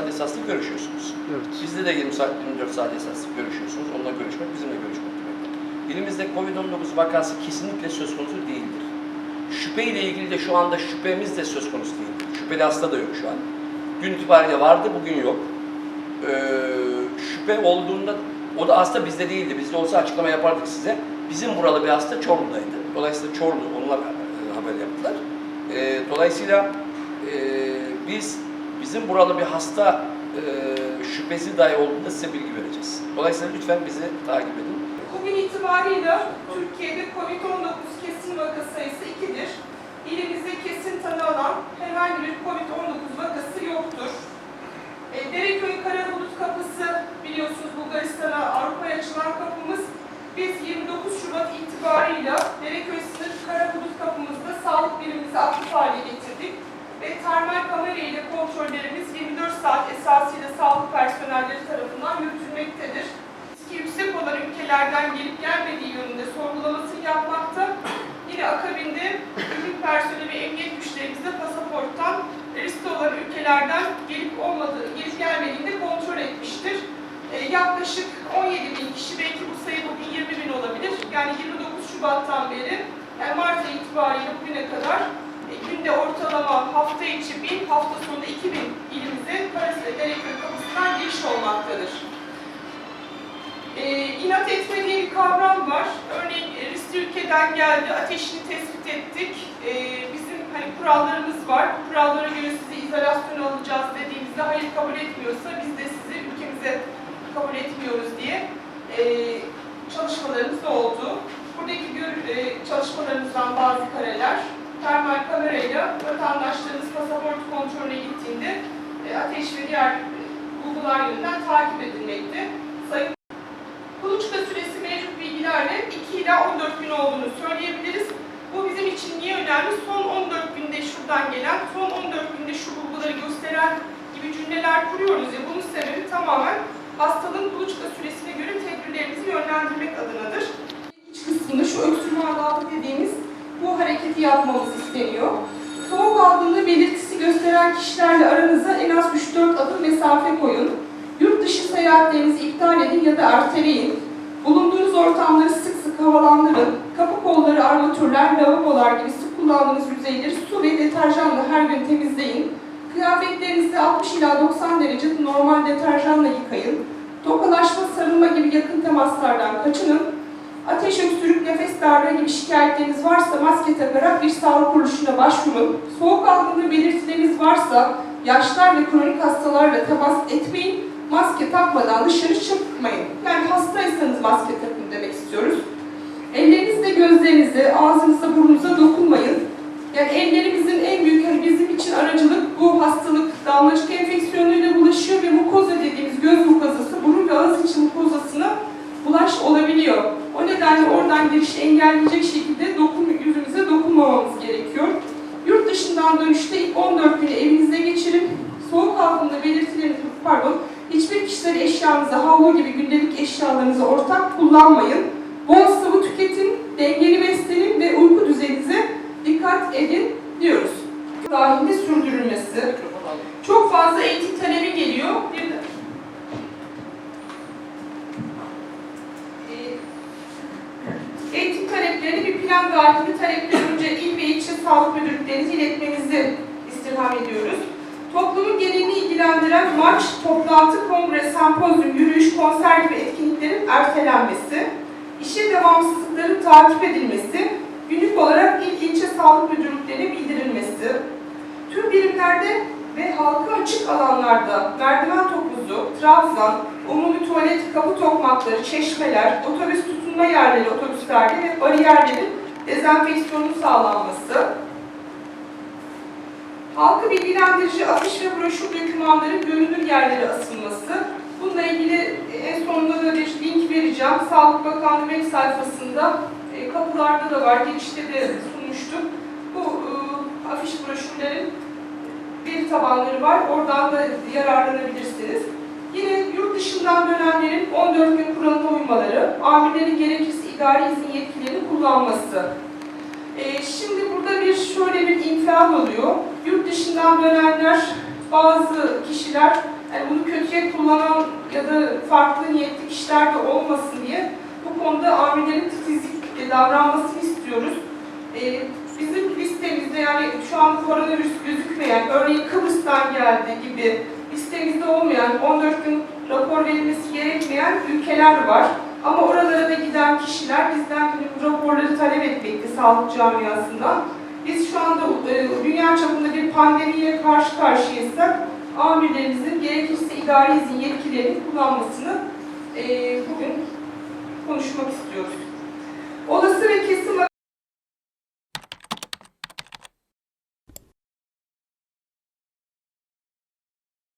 saat esaslı görüşüyorsunuz. Evet. Bizde de 20 saat, 24 saat esaslı görüşüyorsunuz. Onunla görüşmek, bizimle görüşmek demek. Elimizde Covid-19 vakası kesinlikle söz konusu değildir. Şüphe ile ilgili de şu anda şüphemiz de söz konusu değildir. Şüpheli hasta da yok şu an. Dün itibariyle vardı, bugün yok. Ee, şüphe olduğunda, o da hasta bizde değildi. Bizde olsa açıklama yapardık size. Bizim buralı bir hasta Çorlu'daydı. Dolayısıyla Çorlu, onunla e, haber yaptılar. Ee, dolayısıyla e, biz bizim buralı bir hasta e, şüphesi dahi olduğunda size bilgi vereceğiz. Dolayısıyla lütfen bizi takip edin. Bugün itibarıyla Türkiye'de COVID-19 kesin vaka sayısı 2'dir. İlimizde kesin tanı alan herhangi bir COVID-19 vakası yoktur. E, Dereköy Karabulut Kapısı biliyorsunuz Bulgaristan'a Avrupa'ya açılan kapımız. Biz 29 Şubat itibarıyla Dereköy sınır Karabulut kapımızda sağlık birimimizi aktif hale getirdik. Ve termal kamera ile kontrollerimiz 24 saat esasıyla sağlık personelleri tarafından yürütülmektedir riski yüksek olan ülkelerden gelip gelmediği yönünde sorgulamasını yapmakta. Yine akabinde ürün personeli ve emniyet güçlerimiz de pasaporttan riskli olan ülkelerden gelip olmadığı, gelip gelmediğini kontrol etmiştir. Ee, yaklaşık 17 bin kişi, belki bu sayı bugün 20 bin olabilir. Yani 29 Şubat'tan beri, yani Mart itibariyle bugüne kadar e, günde ortalama hafta içi 1000, hafta sonu 2000 ilimize inat etme diye bir kavram var. Örneğin e, riskli ülkeden geldi, ateşini tespit ettik. E, bizim hani kurallarımız var. Bu kurallara göre sizi izolasyona alacağız dediğimizde hayır kabul etmiyorsa biz de sizi ülkemize kabul etmiyoruz diye e, çalışmalarımız oldu. Buradaki gör, e, çalışmalarımızdan bazı kareler termal kamerayla vatandaşlarımız pasaport kontrolüne gittiğinde e, ateş ve diğer e, bulgular yönünden takip edilmekte. Sayın Kuluçka süresi mevcut bilgilerle 2 ila 14 gün olduğunu söyleyebiliriz. Bu bizim için niye önemli? Son 14 günde şuradan gelen, son 14 günde şu bulguları gösteren gibi cümleler kuruyoruz ya. Bunun sebebi tamamen hastalığın kuluçka süresine göre tedbirlerimizi yönlendirmek adınadır. İç kısmında şu öksürme azaltı dediğimiz bu hareketi yapmamız isteniyor. Soğuk algınlığı belirtisi gösteren kişilerle aranıza en az 3-4 adım mesafe koyun. Yurt dışı seyahatlerinizi iptal edin ya da erteleyin. Bulunduğunuz ortamları sık sık havalandırın. Kapı kolları, armatürler, lavabolar gibi sık kullandığınız yüzeyleri su ve deterjanla her gün temizleyin. Kıyafetlerinizi 60 ila 90 derece normal deterjanla yıkayın. Tokalaşma, sarılma gibi yakın temaslardan kaçının. Ateş, öksürük, nefes darlığı gibi şikayetleriniz varsa maske takarak bir sağlık kuruluşuna başvurun. Soğuk algınlığı belirtileriniz varsa yaşlar ve kronik hastalarla temas etmeyin. Maske takmadan dışarı çıkmayın. Yani hastaysanız maske takın demek istiyoruz. Ellerinizle gözlerinize, ağzınıza, burnunuza dokunmayın. Yani ellerimizin en büyük, hani bizim için aracılık bu hastalık damlacık enfeksiyonuyla bulaşıyor ve mukoza dediğimiz göz mukozası, burun ve ağız içi mukozasına bulaş olabiliyor. O nedenle oradan girişi engelleyecek şekilde dokun, yüzümüze dokunmamamız gerekiyor. Yurt dışından dönüşte ilk 14 günü evinizde geçirin. Soğuk algınlığı belirtilerini, pardon, hiçbir kişisel eşyanıza, havlu gibi gündelik eşyalarınızı ortak kullanmayın. Bol sıvı tüketin, dengeli beslenin ve uyku düzeninize dikkat edin diyoruz. Dahilinde sürdürülmesi. Çok fazla eğitim talebi geliyor. Bir de Ee, eğitim taleplerini bir plan dahilinde talepleri önce il ve ilçe sağlık müdürlüklerinize iletmenizi istirham ediyoruz. Toplumun genelini ilgilendiren maç, toplantı, kongre, sempozyum, yürüyüş, konser gibi etkinliklerin ertelenmesi, işe devamsızlıkların takip edilmesi, günlük olarak il ilçe sağlık müdürlüklerine bildirilmesi, birimlerde ve halka açık alanlarda merdiven topuzu, trabzan, umumi tuvalet, kapı tokmakları, çeşmeler, otobüs tutunma yerleri otobüslerde ve bariyerlerin dezenfeksiyonun sağlanması, halkı bilgilendirici afiş ve broşür dokümanların görünür yerlere asılması, bununla ilgili en sonunda da bir link vereceğim. Sağlık Bakanlığı web sayfasında e, kapılarda da var, girişte de sunmuştuk. Bu e, afiş broşürlerin veri tabanları var. Oradan da yararlanabilirsiniz. Yine yurt dışından dönenlerin 14 gün kuralına uymaları, amirlerin gerekirse idari izin yetkilerini kullanması. Ee, şimdi burada bir şöyle bir infial oluyor. Yurt dışından dönenler, bazı kişiler Yani bunu kötüye kullanan ya da farklı niyetli kişiler de olmasın diye bu konuda amirlerin titizlik davranmasını istiyoruz. Ee, bizim listemizde yani şu an koronavirüs gözükmeyen, örneğin Kıbrıs'tan geldi gibi listemizde olmayan 14 gün rapor verilmesi gerekmeyen ülkeler var. Ama oralara da giden kişiler bizden bu raporları talep etmekte sağlık camiasından. Biz şu anda e, dünya çapında bir pandemiye karşı karşıyaysak amirlerimizin gerekirse idari izin yetkilerini kullanmasını e, bugün konuşmak istiyoruz. Olası ve kesin